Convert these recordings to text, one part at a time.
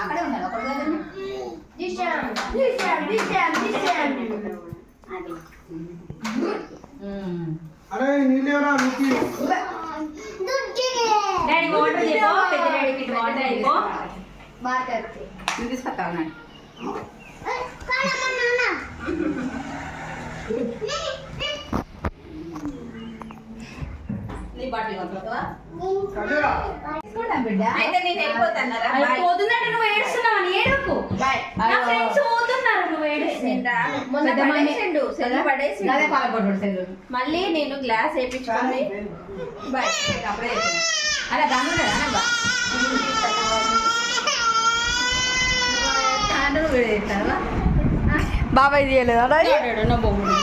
అక్కడే ఉన్నారు ఒకటి కాదండి దిశాం దిశాం దిశాం దిశాం అది అరే నీళ్ళెవరా నీకి డాడీ వాటర్ చెప్పో పెద్ద డాడీకి ఇటు వాటర్ అయిపో మాట్లాడితే ఇది తీసుకొస్తా ఉన్నాడు నీ బట్టలు కొనుక్కోవా? కదిరా తీసుకుంటాం బిడ్డ అయితే నేను వెళ్ళిపోతాన్నారా అయ్యో, బాయ్. పోతుందంటే నువ్వు ఏడుస్తున్నావు అని ఏడుకు బాయ్ నా ఫ్రెండ్స్ పోతున్నారు నువ్వు ఏడుస్తే నేను రాను. మొన్న పెద్ద మమ్మీ. పడేసిండు సెల్ పడేసిండు అదే పాలకొట్టు సెల్లు మళ్ళీ నేను గ్లాస్ వేయించుకొని బాయ్ అప్పుడే. అలా బా బాబాయ్ తీయలేదా నా బొమ్ముడు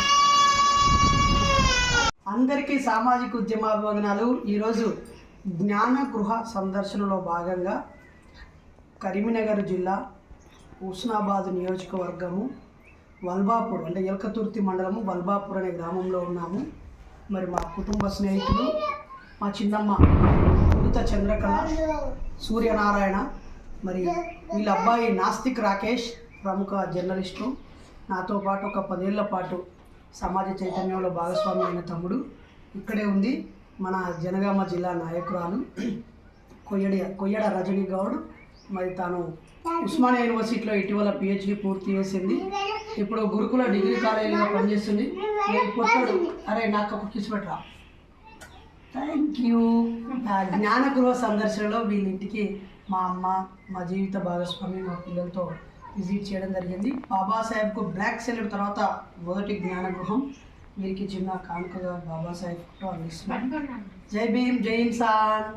అందరికీ సామాజిక ఉద్యమాభివందనాలు ఈరోజు జ్ఞాన గృహ సందర్శనలో భాగంగా కరీంనగర్ జిల్లా హుస్నాబాద్ నియోజకవర్గము వల్బాపూర్ అంటే ఎల్కతుర్తి మండలము వల్బాపూర్ అనే గ్రామంలో ఉన్నాము. మరి మా కుటుంబ స్నేహితులు మా చిన్నమ్మ ఉదిత చంద్రకళ సూర్యనారాయణ మరి వీళ్ళ అబ్బాయి నాస్తిక్ రాకేష్ ప్రముఖ జర్నలిస్టు. నాతో పాటు ఒక పదేళ్ళ పాటు సమాజ చైతన్యంలో భాగస్వామి అయిన తమ్ముడు ఇక్కడే ఉంది. మన జనగామ జిల్లా నాయకురాలు కొయ్యడి కొయ్యడ రజనీ గౌడ్. మరి తాను ఉస్మానియా యూనివర్సిటీలో ఇటీవల పిహెచ్డి పూర్తి చేసింది. ఇప్పుడు గురుకుల డిగ్రీ కాలేజీలో పనిచేస్తుంది. నేను కొత్తడు అరే నాకు ఒక కిస్ పెట్టరా? థ్యాంక్ యూ జ్ఞానగృహ సందర్శనలో వీళ్ళింటికి మా అమ్మ మా జీవిత భాగస్వామి మా పిల్లలతో విజిట్ చేయడం జరిగింది. బాబాసాహెబ్కు బ్లాక్ సెల్యూట్ తర్వాత మొదటి జ్ఞాన గృహం వీరికి చిన్న కానుకగా బాబాసాహెబ్ ఫోటో అందిస్తున్నాం జై భీమ్ జై ఇన్సాన్